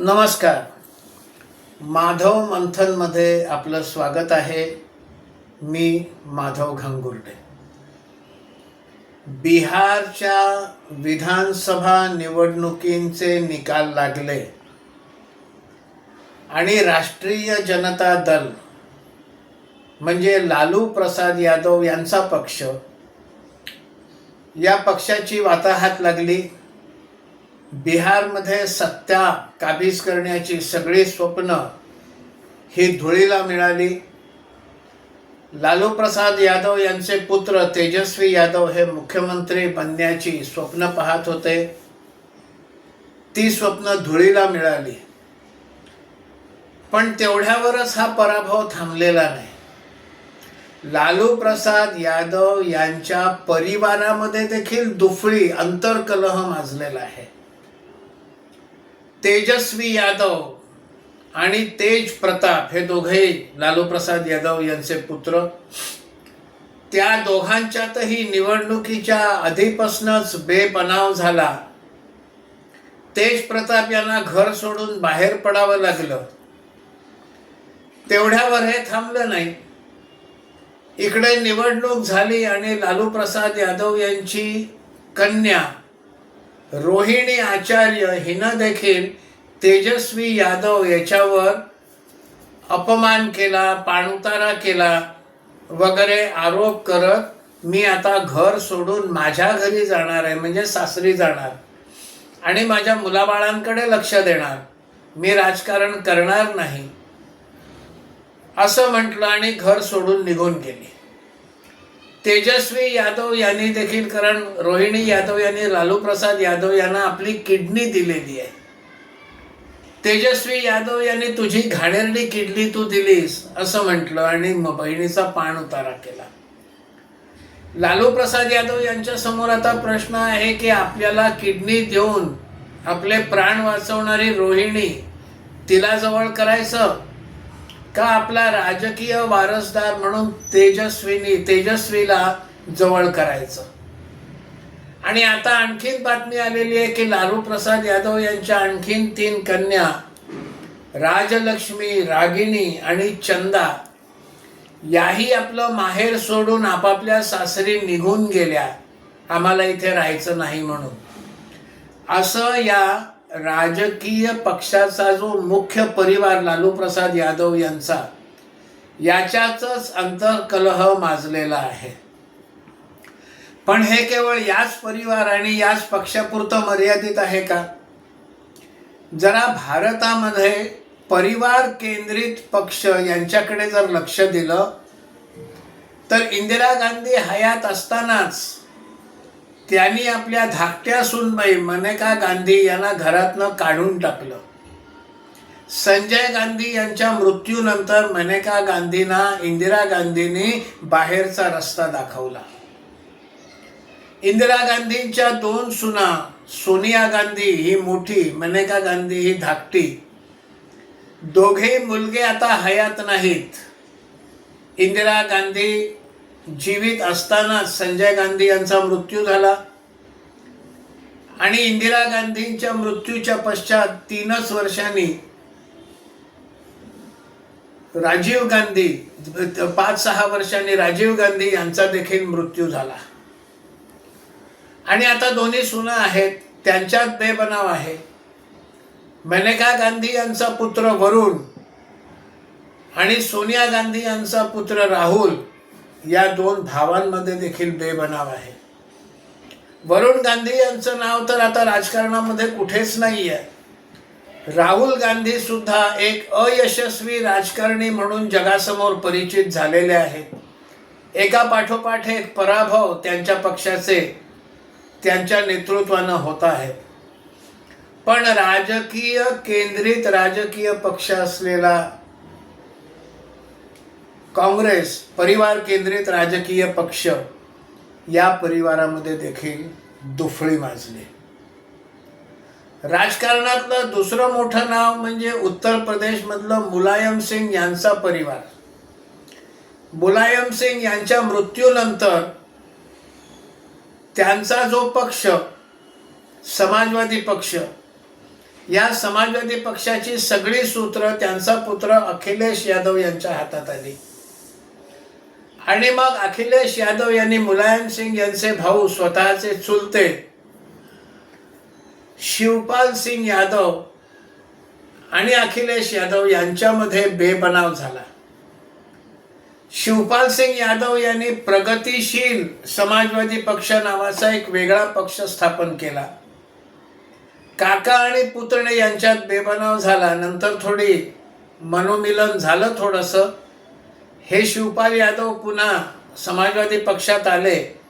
नमस्कार. माधव मंथनमध्ये आपलं स्वागत आहे. मी माधव घांगुर्डे. बिहारच्या विधानसभा निवडणुकींचे निकाल लागले आणि राष्ट्रीय जनता दल म्हणजे लालू प्रसाद यादव यांचा पक्ष या पक्षाची वाताहात लागली. बिहारमध्ये सत्ता काबीज करण्याची सगळी स्वप्न ही धुळीला मिळाली. लालू प्रसाद यादव यांचे पुत्र तेजस्वी यादव हे मुख्यमंत्री बनण्याची स्वप्न पाहत होते. ती स्वप्न धुळीला मिळाली. पण तेवढ्यावरच हा पराभव थांबलेला नाही. लालू प्रसाद यादव यांच्या परिवारामध्ये देखील दुफळी अंतर्कलह माजलेला आहे. तेजस्वी यादव आणि तेज प्रताप हे दोघेही लालू प्रसाद यादव यांचे पुत्र. त्या दोघांच्यातही निवडणुकीच्या आधीपासूनच बेपनाव झाला. तेज प्रताप यांना घर सोडून बाहेर पडावं लागलं. तेवढ्यावर हे थांबलं नाही. इकडे निवडणूक झाली आणि लालू प्रसाद यादव यांची कन्या रोहिणी आचार्य हिनं देखील तेजस्वी यादव याच्यावर अपमान केला पाणउतारा केला वगैरे आरोप करत मी आता घर सोडून माझ्या घरी जाणार आहे म्हणजे सासरी जाणार आणि माझ्या मुलाबाळांकडे लक्ष देणार. मी राजकारण करणार नाही. असं म्हटलं आणि घर सोडून निघून गेली. तेजस्वी यादव यांनी देखील कारण रोहिणी यादव यांनी लालू प्रसाद यादव यांना आपली किडनी दिलेली आहे. तेजस्वी यादव यांनी तुझी घाणेरडी किडनी तू दिलीस असं म्हटलं आणि बहिणीचा पाण उतारा केला. लालू प्रसाद यादव यांच्या समोर आता प्रश्न आहे की आपल्याला किडनी देऊन आपले प्राण वाचवणारी रोहिणी तिला जवळ करायचं? का आपला राजकीय वारसदार म्हणून तेजस्वीनी तेजस्वीला जवळ करायचं? आणि आता आणखीन बातमी आलेली आहे की लालू प्रसाद यादव यांच्या आणखीन तीन कन्या राजलक्ष्मी रागिणी आणि चंदा याही आपलं माहेर सोडून आपापल्या सासरी निघून गेल्या. आम्हाला इथे राहायचं नाही म्हणून. असं या राजकीय पक्षाचा जो मुख्य परिवार लालू प्रसाद यादव यांचा याच्यातच अंतर्कलह माजलेला आहे. पण हे केवळ याच परिवार आणि याच पक्षापुरतं मर्यादित आहे का? जरा भारतामध्ये परिवार केंद्रित पक्ष यांच्याकडे जर लक्ष दिलं तर इंदिरा गांधी हयात असतानाच त्यांनी आपल्या धाकट्या सुनबाई मनेका गांधी यांना घरातनं काढून टाकलं. संजय गांधी यांच्या मृत्यूनंतर मनेका गांधींना इंदिरा गांधींनी बाहेरचा रस्ता दाखवला. इंदिरा गांधींच्या दोन सुना सोनिया गांधी ही मोठी मनेका गांधी ही धाकटी. दोघे मुलगे आता हयात नाहीत. इंदिरा गांधी जीवित असताना संजय गांधी यांचा मृत्यू झाला. आणि इंदिरा गांधींच्या मृत्यूच्या पश्चात तीनच वर्षांनी राजीव गांधी पाच सहा वर्षांनी राजीव गांधी यांचा देखील मृत्यू झाला. आणि आता दोन्ही सुना आहेत त्यांच्यात बेबनाव आहे. मेनका गांधी यांचा पुत्र वरुण आणि सोनिया गांधी यांचा पुत्र राहुल या दोन भावांमध्ये देखील बेबनाव आहे. वरुण गांधी यांचं नाव तर आता राजकारणामध्ये कुठेच नाही आहे राहुल गांधी सुद्धा एक अयशस्वी राजकारणी म्हणून जगासमोर परिचित झालेले आहेत. एका पाठोपाठ एक पराभव त्यांच्या पक्षाचे त्यांच्या नेतृत्वानं होत आहे. पण राजकीय केंद्रित राजकीय पक्ष असलेला काँग्रेस परिवार केंद्रित राजकीय पक्ष या परिवारामध्ये देखील दुफळी माजली. राजकारणातलं दुसरं मोठं नाव म्हणजे उत्तर प्रदेशमधलं मुलायम सिंग यांचा परिवार. मुलायम सिंग यांच्या मृत्यूनंतर त्यांचा जो पक्ष समाजवादी पक्ष या समाजवादी पक्षाची सगळी सूत्र त्यांचा पुत्र अखिलेश यादव यांच्या हातात आली. आणि मग अखिलेश यादव यांनी मुलायम सिंग यांचे भाऊ स्वतःचे चुलते शिवपाल सिंग यादव आणि अखिलेश यादव यांच्यामध्ये बेबनाव झाला. शिवपाल सिंग यादव यांनी प्रगतीशील समाजवादी पक्ष नावाचा एक वेगळा पक्ष स्थापन केला. काका आणि पुतणे यांच्यात बेबनाव झाला. नंतर थोडी मनोमिलन झालं थोडंसं. हे शिवपाल यादव पुन्हा समाजवादी पक्षात आले.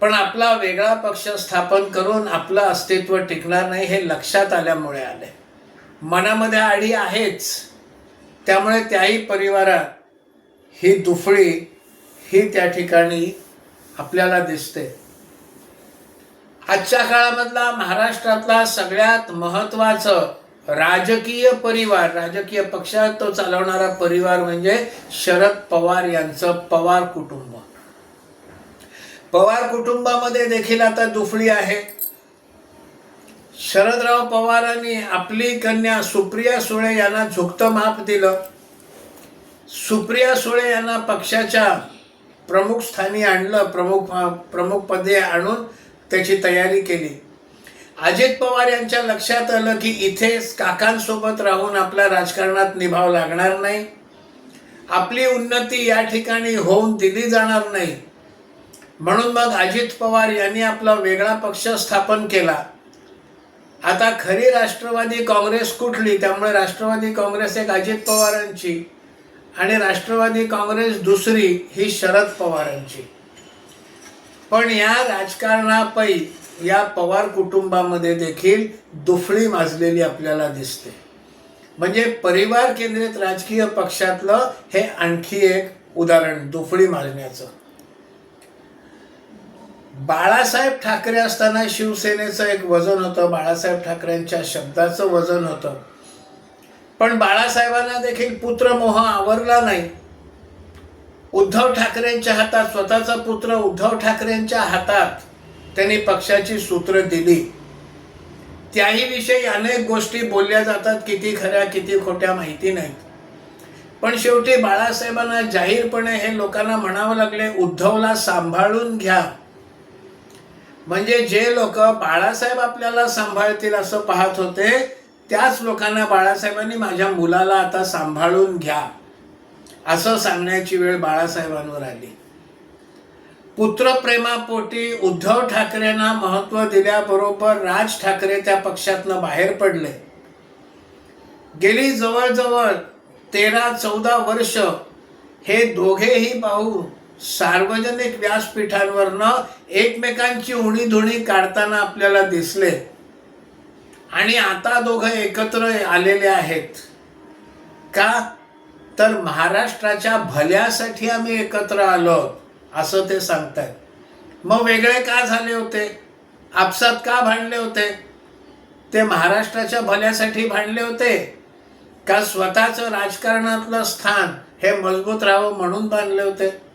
पण आपला वेगळा पक्ष स्थापन करून आपलं अस्तित्व टिकणार नाही हे लक्षात आल्यामुळे आले. मनामध्ये आडी आहेच. त्यामुळे त्याही परिवारात ही दुफळी ही त्या ठिकाणी आपल्याला दिसते. आजच्या काळामधला महाराष्ट्रातला सगळ्यात महत्त्वाचं राजकीय परिवार राजकीय पक्षात तो चालवणारा परिवार म्हणजे शरद पवार यांचं पवार कुटुंब. पवार कुटुंबामध्ये देखील आता दुफळी आहे. शरदराव पवारांनी आपली कन्या सुप्रिया सुळे यांना झुकतं माप दिलं. सुप्रिया सुळे यांना पक्षाच्या प्रमुख स्थानी आणलं प्रमुख प्रमुख पदे आणून त्याची तयारी केली. अजित पवार यांच्या लक्षात आलं की इथे काकांसोबत राहून आपल्या राजकारणात निभाव लागणार नाही. आपली उन्नती या ठिकाणी होऊन दिली जाणार नाही. म्हणून मग अजित पवार यांनी आपला वेगळा पक्ष स्थापन केला. आता खरी राष्ट्रवादी काँग्रेस कुठली? त्यामुळे राष्ट्रवादी काँग्रेस एक अजित पवारांची आणि राष्ट्रवादी काँग्रेस दुसरी ही शरद पवारांची. पण या राजकारणापै या पवार कुटुंबामध्ये देखील दुफळी माजलेली आपल्याला दिसते. म्हणजे परिवार केंद्रित राजकीय पक्षातलं हे आणखी एक उदाहरण दुफळी माजण्याचं. बाळासाहेब ठाकरे असताना शिवसेनेचं एक वजन होतं बाळासाहेब ठाकरेंच्या शब्दाचं वजन होतं. पण बाळासाहेबांना देखील पुत्रमोह आवरला नाही. उद्धव ठाकरेंच्या हातात स्वतःचा पुत्र उद्धव ठाकरेंच्या हातात त्यांनी पक्षाची सूत्र दिली. त्याही विषयी अनेक गोष्टी बोलल्या जातात किती खऱ्या किती खोट्या माहिती नाहीत. पण शेवटी बाळासाहेबांना जाहीरपणे हे लोकांना म्हणावं लागले उद्धवला सांभाळून घ्या. म्हणजे जे लोक बाळासाहेब आपल्याला सांभाळतील असं पाहत होते त्याच लोकांना बाळासाहेबांनी माझ्या मुलाला आता सांभाळून घ्या. असं सांगण्याची वेळ बाळासाहेबांवर आली. पुत्रप्रेमापोटी उद्धव ठाकरेंना महत्त्व दिल्याबरोबर राज ठाकरे त्या पक्षातनं बाहेर पडले. गेली जवळजवळ तेरा चौदा वर्ष हे दोघेही भाऊ सार्वजनिक व्यासपीठांवरनं एकमेकांची उणी धुणी काढताना आपल्याला दिसले. आणि आता दोघं एकत्र आलेले आहेत. का? तर महाराष्ट्राच्या भल्यासाठी आम्ही एकत्र आलो. असं ते सांगतायत. मग वेगळे का झाले होते? आपसात का भांडले होते? ते महाराष्ट्राच्या भल्यासाठी भांडले होते? का स्वतःचं राजकारणातलं स्थान हे मजबूत राहावं म्हणून बांधले होते?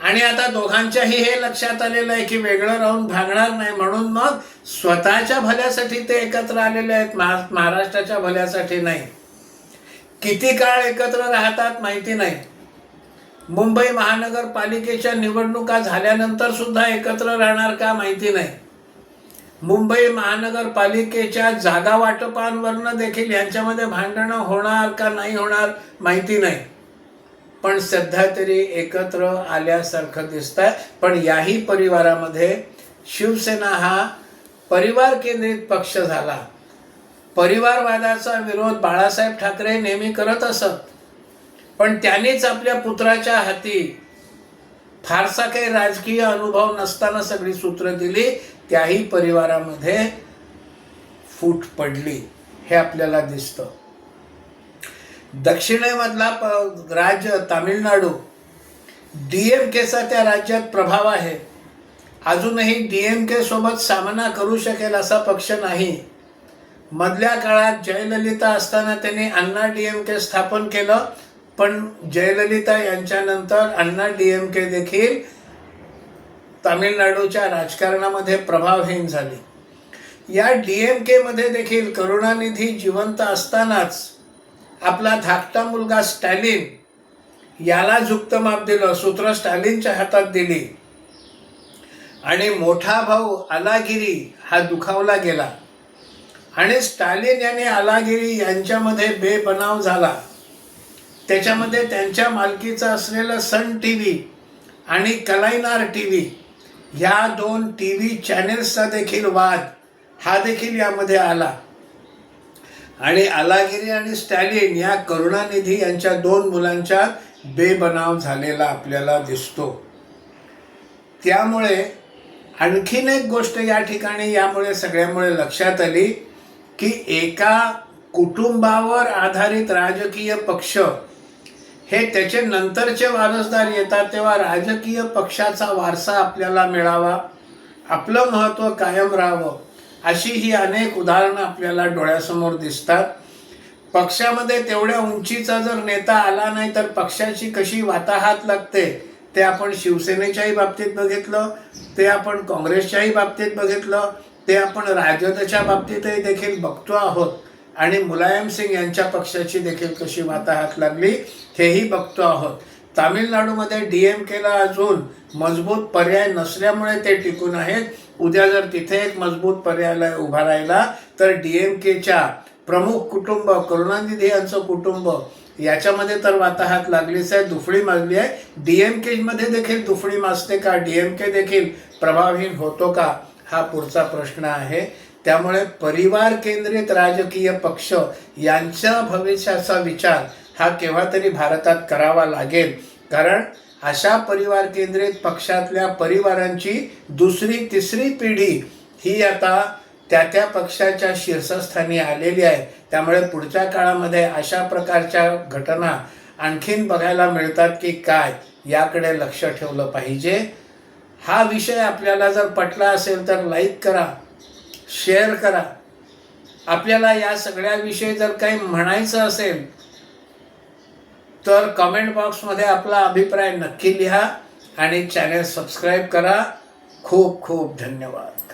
आणि आता दोघांच्याही हे लक्षात आलेलं आहे की वेगळं राहून भागणार नाही म्हणून मग स्वतःच्या भल्यासाठी ते एकत्र आलेले आहेत महा महाराष्ट्राच्या भल्यासाठी नाही. किती काळ एकत्र राहतात माहिती नाही. मुंबई महानगरपालिकेच्या निवडणुका झाल्यानंतर सुद्धा एकत्र राहणार का माहिती नाही. मुंबई महानगरपालिकेच्या जागा वाटपांवरनं देखील यांच्यामध्ये भांडणं होणार का नाही होणार माहिती नाही. पण सध्या तरी एकत्र आल्यासारखं दिसत आहे पण याही परिवारामध्ये शिवसेना हा परिवार केंद्रित पक्ष झाला. परिवारवादाचा विरोध बाळासाहेब ठाकरे नेहमी करत असत. पण त्यांनीच आपल्या पुत्राच्या हाती फारसा काही राजकीय अनुभव नसताना सगळी सूत्र दिली. त्याही परिवारामध्ये फूट पडली हे आपल्याला दिसतं. दक्षिणेमधला राज्य तामिळनाडू डी एम केचा त्या राज्यात प्रभाव आहे. अजूनही डी एम के सोबत सामना करू शकेल असा पक्ष नाही. मधल्या काळात जयललिता असताना त्यांनी अण्णा डी एम के स्थापन केलं. पण जयललिता यांच्यानंतर अण्णा डी एम के देखील तामिळनाडूच्या राजकारणामध्ये प्रभावहीन झाली. या डी एम केमध्ये देखील करुणानिधी जिवंत असतानाच आपला धाकटा मुलगा स्टॅलिन याला झुक्त माप दिलं सूत्र स्टॅलिनच्या हातात दिली. आणि मोठा भाऊ आलागिरी हा दुखावला गेला. आणि स्टॅलिन यांनी आलागिरी यांच्यामध्ये बेबनाव झाला. त्याच्यामध्ये त्यांच्या मालकीचा असलेलं सन टी व्ही आणि कलाईनार टी व्ही ह्या दोन टी व्ही चॅनेल्सचा देखील वाद हा देखील यामध्ये आला. आणि आलागिरी आणि स्टॅलिन या करुणानिधी यांच्या दोन मुलांच्या बेबनाव झालेला आपल्याला दिसतो. त्यामुळे आणखीन एक गोष्ट या ठिकाणी यामुळे सगळ्यामुळे लक्षात आली की एका कुटुंबावर आधारित राजकीय पक्ष हे त्याचे नंतरचे वारसदार येतात तेव्हा राजकीय पक्षाचा वारसा आपल्याला मिळावा आपलं महत्त्व कायम राहावं अशी ही अनेक उदाहरणं आपल्याला डोळ्यासमोर दिसतात. पक्षामध्ये तेवढ्या उंचीचा जर नेता आला नाही तर पक्षाची कशी वाताहात लागते ते आपण शिवसेनेच्याही बाबतीत बघितलं ते आपण काँग्रेसच्याही बाबतीत बघितलं ते आपण राजदच्या बाबतीतही देखील बघतो आहोत. आणि मुलायम सिंग यांच्या पक्षाची देखील कशी वाताहात लागली हेही बघतो आहोत. तामिळनाडूमध्ये डी एम केला अजून मजबूत पर्याय नसल्यामुळे ते टिकून आहेत. उद्या जर तिथे एक मजबूत पर्याय उभा राहिला तर डी एम केच्या प्रमुख कुटुंब करुणानिधी यांचं कुटुंब याच्यामध्ये तर वाताहात लागलीच आहे दुफळी माजली आहे. डी एम केमध्ये देखील दुफळी माजते का? डी एम के देखील प्रभावहीन होतो का? हा पुढचा प्रश्न आहे. त्यामुळे परिवार केंद्रित राजकीय पक्ष यांच्या भविष्याचा विचार हा केव्हा तरी भारतात करावा लागेल. कारण अशा परिवार केंद्रित पक्षातल्या परिवारांची दुसरी तिसरी पिढी ही आता त्या त्या पक्षाच्या शीर्षस्थानी आलेली आहे. त्यामुळे पुढच्या काळामध्ये अशा प्रकारच्या घटना आणखीन बघायला मिळतात की काय याकडे लक्ष ठेवलं पाहिजे. हा विषय आपल्याला जर पटला असेल तर लाईक करा. शेअर करा. आपल्याला या सगळ्याविषयी जर काही म्हणायचं असेल तर कमेंट बॉक्समध्ये आपला अभिप्राय नक्की लिहा आणि चॅनेल सबस्क्राईब करा. खूप खूप धन्यवाद.